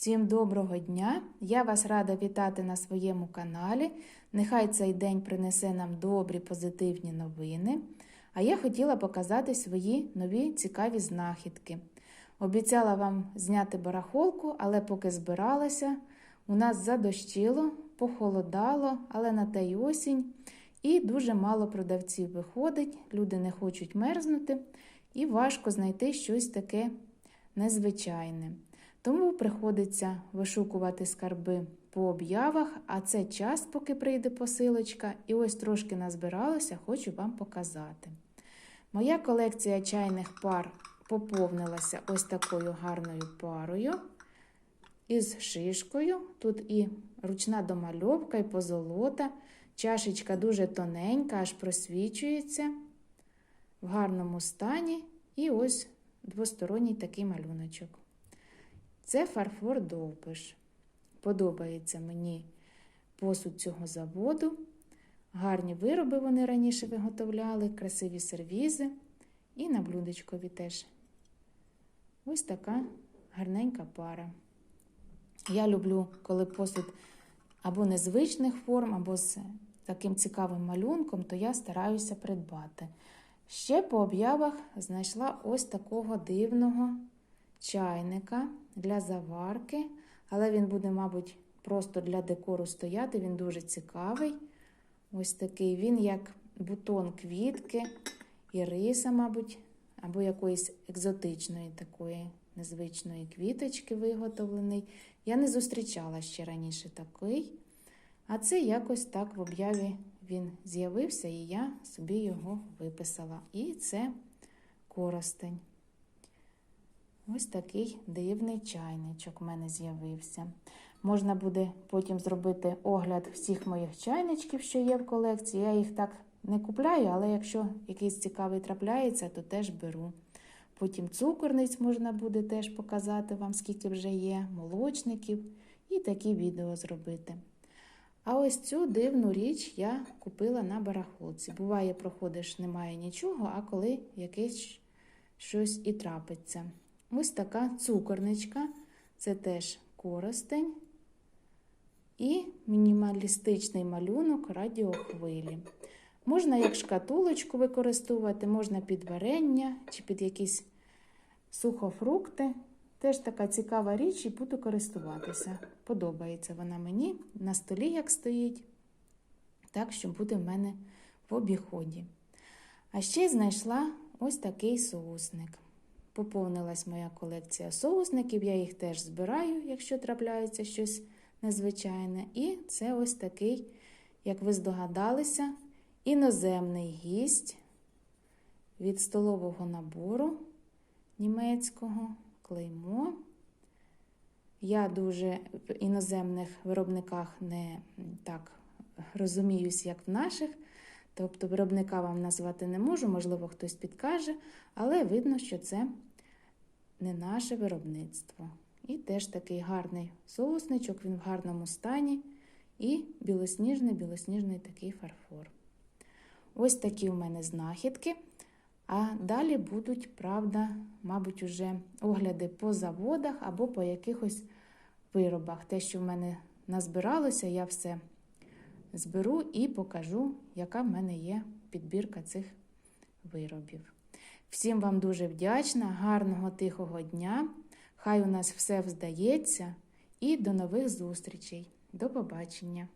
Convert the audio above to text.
Всім доброго дня! Я вас рада вітати на своєму каналі. Нехай цей день принесе нам добрі позитивні новини. А я хотіла показати свої нові цікаві знахідки. Обіцяла вам зняти барахолку, але поки збиралася, у нас задощило, похолодало, але на те й осінь. І дуже мало продавців виходить, люди не хочуть мерзнути, і важко знайти щось таке незвичайне. Тому приходиться вишукувати скарби по об'явах, а це час, поки прийде посилочка, і ось трошки назбиралося, хочу вам показати. Моя колекція чайних пар поповнилася ось такою гарною парою із шишкою. Тут і ручна домальовка, і позолота. Чашечка дуже тоненька, аж просвічується в гарному стані. І ось двосторонній такий малюночок. Це фарфор довбиш. Подобається мені посуд цього заводу. Гарні вироби вони раніше виготовляли, красиві сервізи і на блюдечкові теж. Ось така гарненька пара. Я люблю, коли посуд або незвичних форм, або з таким цікавим малюнком, то я стараюся придбати. Ще по об'явах знайшла ось такого дивного чайника для заварки, але він буде, мабуть, просто для декору стояти. Він дуже цікавий. Ось такий він, як бутон квітки, іриса, мабуть, або якоїсь екзотичної такої незвичної квіточки виготовлений. Я не зустрічала ще раніше такий. А це якось так в об'яві він з'явився, і я собі його виписала. І це коростень. Ось такий дивний чайничок в мене з'явився. Можна буде потім зробити огляд всіх моїх чайничків, що є в колекції. Я їх так не купляю, але якщо якийсь цікавий трапляється, то теж беру. Потім цукорниць можна буде теж показати вам, скільки вже є, молочників, і такі відео зробити. А ось цю дивну річ я купила на барахолці. Буває, проходиш, немає нічого, а коли якесь щось і трапиться. Ось така цукорничка, це теж коростень і мінімалістичний малюнок радіохвилі. Можна як шкатулочку використовувати, можна під варення чи під якісь сухофрукти. Теж така цікава річ і буду користуватися. Подобається вона мені на столі, як стоїть, так що буде в мене в обіході. А ще знайшла ось такий соусник. Поповнилась моя колекція соусників, я їх теж збираю, якщо трапляється щось незвичайне. І це ось такий, як ви здогадалися, іноземний гість від столового набору німецького клеймо. Я дуже в іноземних виробниках не так розуміюсь, як в наших. Тобто виробника вам назвати не можу, можливо, хтось підкаже, але видно, що це не наше виробництво. І теж такий гарний соусничок, він в гарному стані. І білосніжний, білосніжний такий фарфор. Ось такі у мене знахідки. А далі будуть, правда, мабуть, уже огляди по заводах або по якихось виробах. Те, що в мене назбиралося, я все зберу і покажу, яка в мене є підбірка цих виробів. Всім вам дуже вдячна, гарного тихого дня! Хай у нас все вдається, і до нових зустрічей. До побачення!